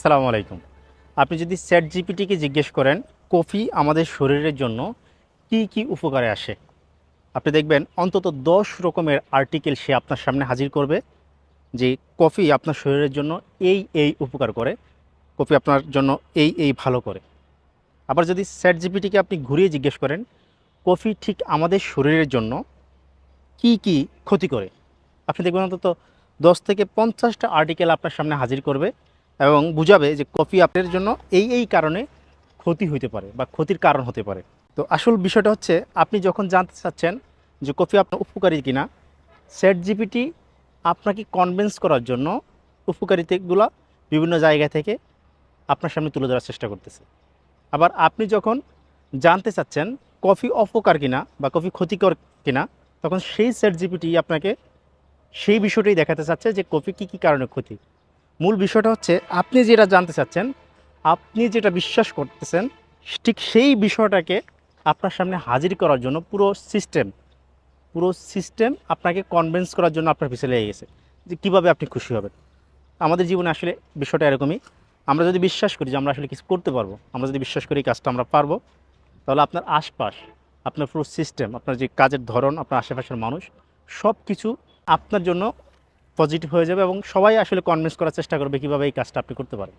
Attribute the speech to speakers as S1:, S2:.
S1: আসসালামু আলাইকুম। আপনি যদি স্যাট জিপিটিকে জিজ্ঞেস করেন, কফি আমাদের শরীরের জন্য কি কি উপকারে আসে? আপনি দেখবেন অন্তত দশ রকমের আর্টিকেল সে আপনার সামনে হাজির করবে যে, কফি আপনার শরীরের জন্য এই এই উপকার করে। কফি আপনার জন্য এই এই ভালো করে। আবার যদি স্যাট জিপিটিকে আপনি ঘুরিয়ে জিজ্ঞেস করেন, কফি ঠিক আমাদের শরীরের জন্য কি কি ক্ষতি করে? আপনি দেখবেন অন্তত দশ থেকে পঞ্চাশটা আর্টিকেল আপনার সামনে হাজির করবে। এবং বুঝাবে যে কফি আপনার জন্য এই এই কারণে ক্ষতি হইতে পারে বা ক্ষতির কারণ হতে পারে। তো আসল বিষয়টা হচ্ছে, আপনি যখন জানতে চাচ্ছেন যে কফি আপনার উপকারী কিনা সেট জিপিটি আপনাকে কনভিন্স করার জন্য উপকারিতাগুলো বিভিন্ন জায়গা থেকে আপনার সামনে তুলে ধরার চেষ্টা করতেছে। আবার আপনি যখন জানতে চাচ্ছেন কফি অপকার কিনা বা কফি ক্ষতিকর কিনা, তখন সেই সেট জিপিটি আপনাকে সেই বিষয়টাই দেখাতে চাচ্ছে যে কফি কী কী কারণে ক্ষতি। মূল বিষয়টা হচ্ছে, আপনি যেটা জানতে চাচ্ছেন, আপনি যেটা বিশ্বাস করতেছেন, ঠিক সেই বিষয়টাকে আপনার সামনে হাজির করার জন্য পুরো সিস্টেম পুরো সিস্টেম আপনাকে কনভিন্স করার জন্য আপনার পিছনে লেগে গেছে যে কীভাবে আপনি খুশি হবেন। আমাদের জীবনে আসলে বিষয়টা এরকমই, আমরা যদি বিশ্বাস করি যে আমরা আসলে কিছু করতে পারব, আমরা যদি বিশ্বাস করি কাজটা আমরা পারব, তাহলে আপনার আশপাশ, আপনার পুরো সিস্টেম আপনার যে কাজের ধরন, আপনার আশেপাশের মানুষ সব কিছু আপনার জন্য পজিটিভ হয়ে যাবে এবং সবাই আসলে কনভিন্স করার চেষ্টা করবে কীভাবে এই কাজটা আপনি করতে পারেন।